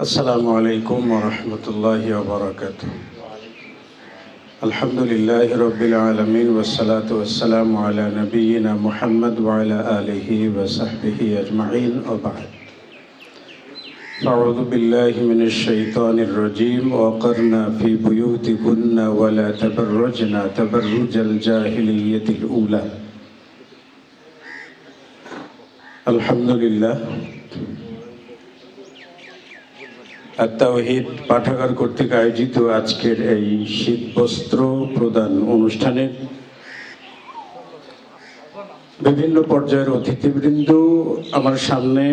السلام عليكم ورحمة الله وبركاته. الحمد لله رب العالمين والصلاة والسلام على نبينا محمد وعلى آله وصحبه أجمعين وبعد. أعوذ بالله من الشيطان الرجيم. وقرنا في بيوتكن ولا تبرجنا تبرج الجاهلية الأولى. الحمد لله. আত্মাহিদ পাঠাগার কর্তৃক আয়োজিত আজকের এই শীত বস্ত্র প্রদান অনুষ্ঠানে বিভিন্ন পর্যায়ের অতিথিবৃন্দ আমার সামনে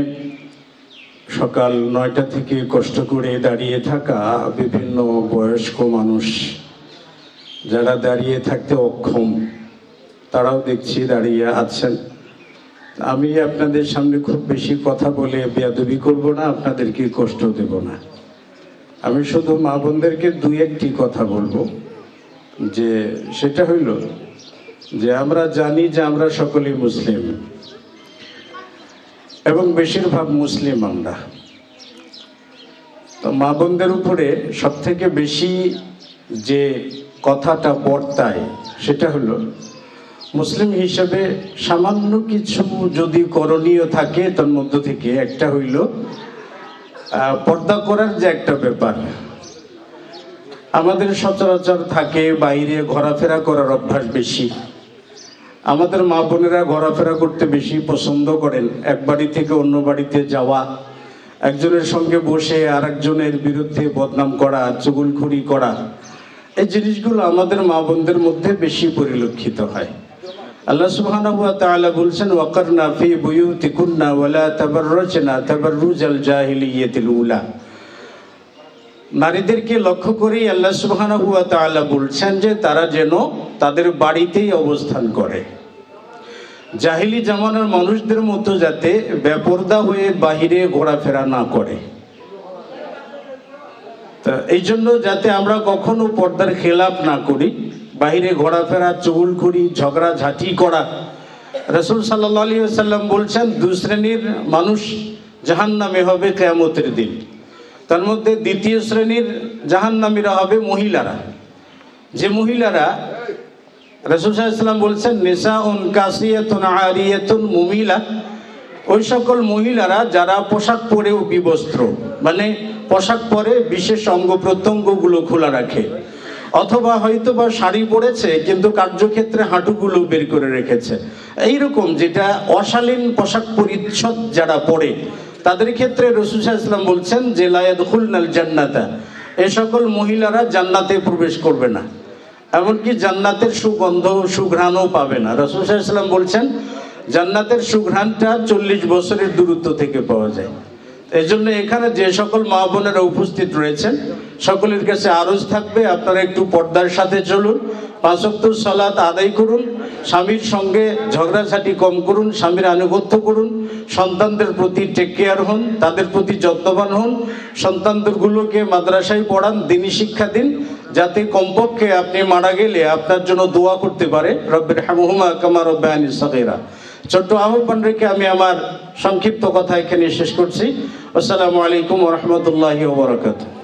সকাল নয়টা থেকে কষ্ট করে দাঁড়িয়ে থাকা বিভিন্ন বয়স্ক মানুষ, যারা দাঁড়িয়ে থাকতে অক্ষম, তারাও দেখছি দাঁড়িয়ে আছেন। আমি আপনাদের সামনে খুব বেশি কথা বলে বেয়াদবি করব না, আপনাদেরকে কষ্ট দেব না। আমি শুধু মা বোনদেরকে দুই একটি কথা বলব, যে সেটা হইল যে আমরা জানি যে আমরা সকলেই মুসলিম, এবং বেশিরভাগ মুসলিম আমরা। তো মা বোনদের উপরে সব থেকে বেশি যে কথাটা বর্তায় সেটা হলো, মুসলিম হিসেবে সামান্য কিছু যদি করণীয় থাকে, তার মধ্য থেকে একটা হইল পর্দা করার যে একটা ব্যাপার, আমাদের সচরাচর থাকে বাইরে ঘোরাফেরা করার অভ্যাস বেশি। আমাদের মা বোনেরা ঘোরাফেরা করতে বেশি পছন্দ করেন। এক বাড়ি থেকে অন্য বাড়িতে যাওয়া, একজনের সঙ্গে বসে আর একজনের বিরুদ্ধে বদনাম করা, চুগুলখুরি করা, এই জিনিসগুলো আমাদের মা বোনদের মধ্যে বেশি পরিলক্ষিত হয়। আল্লাহ সুবহানাহু ওয়া তাআলা বলছেন, ওয়াকারনা ফি বুয়ুতিকুন্না ওয়ালা তাবাররাজনা তাবাররুজাল জাহিলিয়াতিল উলা। নারীদেরকে লক্ষ্য করেই আল্লাহ সুবহানাহু ওয়া তাআলা বলছেন যে, তারা যেন তাদের বাড়িতেই অবস্থান করে। জাহিলি জামানার মানুষদের মতো যাতে বেপরদা হয়ে বাহিরে ঘোরাফেরা না করে। তা এই জন্য যাতে আমরা কখনো পর্দার খেলাপ না করি। বাহিরে ঘোরাফেরা চুল করি ঝগড়া, ঝাঁটি করা। রসুল সাল্লাহ আলী সাল্লাম বলছেন, দু শ্রেণির মানুষ জাহান নামে হবে কেয়ামতের দিন। তার মধ্যে দ্বিতীয় শ্রেণির জাহান্নামীরা হবে মহিলারা। যে মহিলারা রসুল সাল্লাম বলছেন নেশা উন কাসিয়াতুন আরিয়াতুন মুমিলা। ওই সকল মহিলারা যারা পোশাক পরেও বিবস্ত্র মানে পোশাক পরে বিশেষ অঙ্গ প্রত্যঙ্গগুলো খোলা রাখে। অথবা হয়তো বা শাড়ি পরেছে, কিন্তু কার্যক্ষেত্রে হাঁটুগুলো বের করে রেখেছে। এইরকম যেটা অশালীন পোশাক পরিচ্ছদ যারা পরে, তাদের ক্ষেত্রে রসুল ইসলাম বলছেন যে লায়াদুল জান্নাতা। এ সকল মহিলারা জান্নাতে প্রবেশ করবে না। এমনকি জান্নাতের সুগন্ধ, সুঘ্রাণও পাবে না। রসুল ইসলাম বলছেন, জান্নাতের সুঘ্রাণটা চল্লিশ বছরের দূরত্ব থেকে পাওয়া যায়। এই এখানে যে সকল মা বোনেরা উপস্থিত রয়েছেন, সকলের কাছে আরজ থাকবে, আপনারা একটু পর্দার সাথে চলুন পাঁচক্তর সালাত আদায় করুন, স্বামীর সঙ্গে ঝগড়াঝাটি কম করুন, স্বামীর আনুগত্য করুন, সন্তানদের প্রতি টেক কেয়ার হন, তাদের প্রতি যত্নবান হন, সন্তানদেরগুলোকে মাদ্রাসায় পড়ান দিনই শিক্ষা দিন, যাতে কমপক্ষে আপনি মারা গেলে আপনার জন্য দোয়া করতে পারে রব্বের হামহুমা কামা রব্বায়ানি সাগেরা। ছোট্ট আহ্বান রেখে আমি আমার সংক্ষিপ্ত কথা এখানে শেষ করছি। আসসালামু আলাইকুম রহমতুল্লাহ ওবরাকাতুহ